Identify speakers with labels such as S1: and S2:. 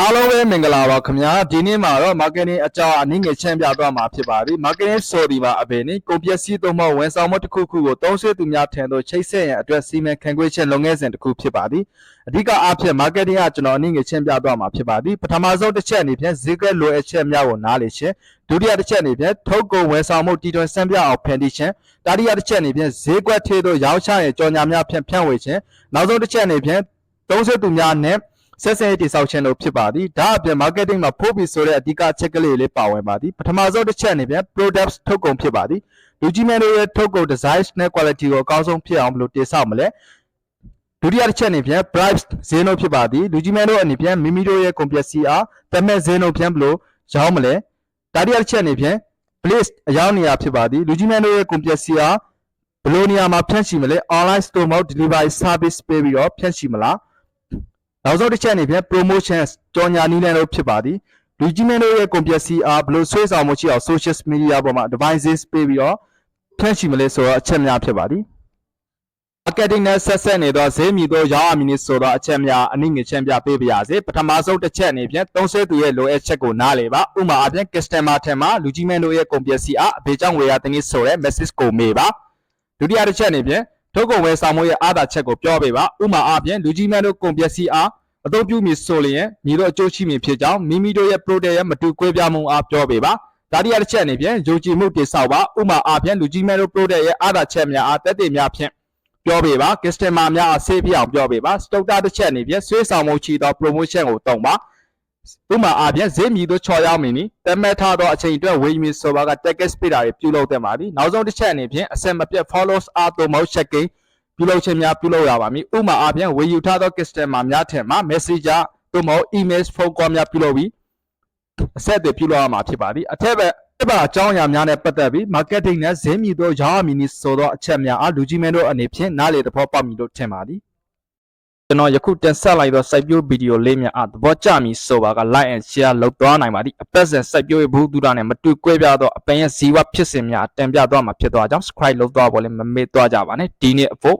S1: အားလုံးပဲမင်္ဂလာပါခင်ဗျာဒီနေ့မှာတော့ marketing အကြောင်းအနည်းငယ်ချမ်းပြသွားမှာဖြစ်ပါပြီ marketing ဆိုဒီမှာအပင်နေကုန်ပစ္စည်းသုံးမဝန်ဆောင်မှုတစ်ခုခုကိုသုံးဆွေးသူများထံသို့ချိတ်ဆက်ရန်အတွက်စီမံခန့်ခွဲချက်လုပ်ငန်းစဉ်တစ်ခုဖြစ်ပါသည်အဓိကအားဖြင့် marketing ကကျွန်တော်အနည်းငယ်ချမ်းပြသွားမှာဖြစ်ပါသည်ပထမဆုံးတစ်ချက်အနေဖြင့်ဈေးကွက်လိုအပ်ချက်များကိုနားလည်ခြင်းဒုတိယတစ်ချက်အနေဖြင့်ထုတ်ကုန်ဝန်ဆောင်မှုတီထွင်စံပြအောင်ဖန်တီးခြင်းတတိယတစ်ချက်အနေဖြင့်ဈေးကွက်ထေးသို့ရောင်းချရန်ကြော်ညာများဖြင့်ဖြန့်ဝေခြင်းနောက်ဆုံးတစ်ချက်အနေဖြင့်သုံးဆွေးသူများနဲ့ ဆက်ဆံရေးတည်ဆောက်ခြင်းလို့ဖြစ်ပါသည်ဒါအပြင် marketing မှာဖို့ပြီးဆိုတဲ့အဓိကအချက်ကလေးလေးပါဝင်ပါသည်ပထမဆုံးတစ်ချက်အနေဖြင့် products ထုတ်ကုန်ဖြစ်ပါသည်လူကြီးများတို့ရဲ့ထုတ်ကုန် design နဲ့ quality ကိုအကောင်းဆုံးဖြစ်အောင်ဘယ်လိုတည်ဆောက်မလဲဒုတိယတစ်ချက်အနေဖြင့် price ဈေးနှုန်းဖြစ်ပါသည်လူကြီးများတို့အနေဖြင့်မိမိတို့ရဲ့ကုန်ပစ္စည်းအားတမက်ဈေးနှုန်းဖြင့်ဘယ်လိုရောင်းမလဲတတိယတစ်ချက်အနေဖြင့် place အရောက်နေရာဖြစ်ပါသည်လူကြီးများတို့ရဲ့ကုန်ပစ္စည်းအားဘယ်လိုနေရာမှာဖြန့်ချီမလဲ online store မဟုတ် delivery service ပေးပြီးတော့ဖြန့်ချီမလား နောက်ဆုံးတစ်ချက်အနေဖြင့် promotion ကြော်ညာနည်းလမ်းလို့ဖြစ်ပါသည်လူကြီးမင်းတို့ရဲ့ကုန်ပစ္စည်းအားဘယ်လိုဆွဲဆောင်မှုရှိအောင် social media ပေါ်မှာ devices ပေးပြီးတော့ဖြန့်ချီမလဲဆိုတော့အချက်များဖြစ်ပါသည် marketing နဲ့ဆက်ဆက်နေသောဈေးမြည်သောရောင်းရမည်နည်းဆိုတော့အချက်များအနည်းငယ်ချမ်းပြပေးပါရစေပထမဆုံးတစ်ချက်အနေဖြင့်သုံးဆွဲသူရဲ့လိုအပ်ချက်ကိုနားလေပါဥပမာအပြင် customer ထံမှလူကြီးမင်းတို့ရဲ့ကုန်ပစ္စည်းအားအဘေကြောင့်ဝယ်ရတဲ့နည်းဆိုတဲ့ message ကိုမေးပါဒုတိယတစ်ချက်အနေဖြင့်ထုတ်ကုန်ဝယ်ဆောင်မှုရဲ့အားသာချက်ကိုပြောပေးပါဥပမာအပြင်လူကြီးမင်းတို့ကုန်ပစ္စည်းအား အသုံးပြုမည်ဆိုလျင်ညီတို့အကျိုးရှိမည်ဖြစ်ကြောင်းမိမိတို့ရဲ့ product ရဲ့မတူကွဲပြားမှုအားပြောပေးပါဒါတိယတစ်ချက်အနေဖြင့်ယုံကြည်မှုတည်ဆောက်ပါဥမာအားဖြင့်လူကြီးမဲတို့ product ရဲ့အားသာချက်များအားတက်တဲ့များဖြင့်ပြောပေးပါ customer များအားဆေးပြအောင်ပြောပေးပါ stock တစ်ချက်အနေဖြင့်ဆွေးဆောင်မှုချီသော promotion ကိုတုံပါဥမာအားဖြင့်ဈေးမြည်သောချော်ရောက်မည်နီတမက်ထားသောအချိန်အတွက်ဝေယူမည်ဆိုပါက target speed တွေပြုလုပ်တဲ့ပါသည်နောက်ဆုံးတစ်ချက်အနေဖြင့်အစက်မပြတ် follows အားသို့မဟုတ် checking ပြုလုပ်ခြင်းများပြုလုပ်ရပါမည်ဥမာအားဖြင့်ဝေယူထားသော customer များထံမှ messenger သို့မဟုတ် email phone call များပြုလုပ်ပြီးအဆက်အသွယ်ပြုလုပ်ရမှာဖြစ်ပါသည်အထက်ဘက်အပါအကြောင်းအရာများနဲ့ပတ်သက်ပြီး marketing နဲ့ဈေးမြည်သောရောင်းရမည်နည်းဆိုသောအချက်များအားလူကြီးမင်းတို့အနေဖြင့်နားလေသဘောပေါက်မည်လို့ထင်ပါသည်ကျွန်တော်ယခုတင်ဆက်လိုက်သော site view video လေးများအားသဘောကျမည်ဆိုပါက like and share လုပ်သွားနိုင်ပါသည်အပတ်စဉ် site view ရဲ့ဘူးသူတာနဲ့မတူကွဲပြားသောအပင်ရဲ့ဇီဝဖြစ်စဉ်များတင်ပြသွားမှာဖြစ်သောကြောင့် subscribe လုပ်သွားဖို့လည်းမမေ့သွားကြပါနဲ့ဒီနေ့အဖို့